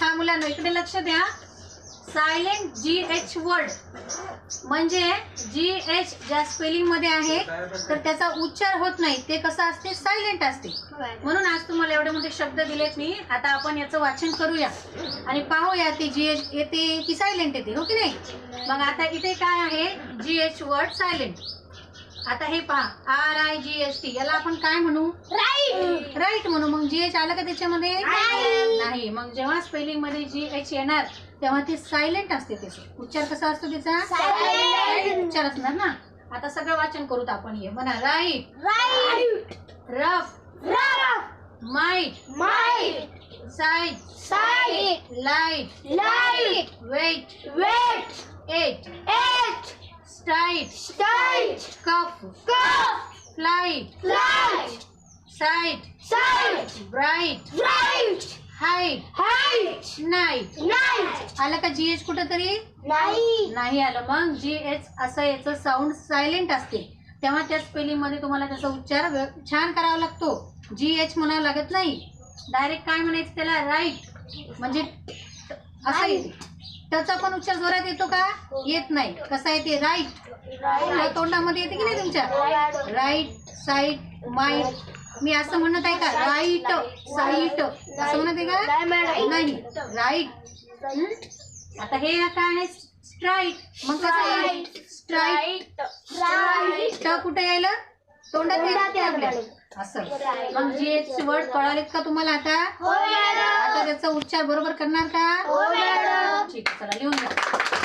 हा मुलांना इकडे लक्ष द्या. सायलेंट जी एच वर्ड म्हणजे जी एच ज्या स्पेलिंगमध्ये आहे तर त्याचा उच्चार होत नाही. ते कसं असते? सायलेंट असते. म्हणून आज तुम्हाला एवढे मोठे शब्द दिलेत मी. आता आपण याचं वाचन करूया. आणि पाहूया ती जी एच येते की सायलेंट येते हो की नाही? मग आता इथे काय आहे? जी एच वर्ड सायलेंट आता हे पहा. R I G S T याला आपण काय म्हणू? राईट राईट म्हणू. मग जी एच आलं का त्याच्यामध्ये? नाही. मग जेव्हा स्पेलिंगमध्ये जी एच येणार तेव्हा ते सायलेंट असते त्याचं उच्चार कसा असतो त्याचा? Silent. उच्चार असणार ना. आता सगळं वाचन करूत आपण हे. म्हणा right right rough rough might might side side light light weight weight eight eight straight straight cough cough flight flight side side bright right height height night night आलं का जी एच कुठं तरी नाही. नाही आलं. मग जी एच असं याचं साऊंड सायलेंट असते. तेव्हा त्या स्पेलिंगमध्ये तुम्हाला त्याचा उच्चार व्य- छान करावा लागतो. जी एच म्हणावं लागत नाही. डायरेक्ट काय म्हणायचं त्याला? राईट म्हणजे असं येते त्याचा पण उच्चार जोरात येतो का? येत नाही. कसा येते? राईट तोंडामध्ये येते की नाही तुमच्या? राईट साईड माइट मी असं म्हणत आहे का? राईट साईट असं म्हणत आहे का? नाही. राईट आता हे काय आहे स्ट्राईट मग कसं येईल? स्ट्राईट कुठे यायला? तोंडात यायला लागलं. असं. मग जे वर्ड कळालेत का तुम्हाला आता? हो आता त्याचा उच्चार बरोबर करणार का? हो ठीक आहे चला लिहून घ्या.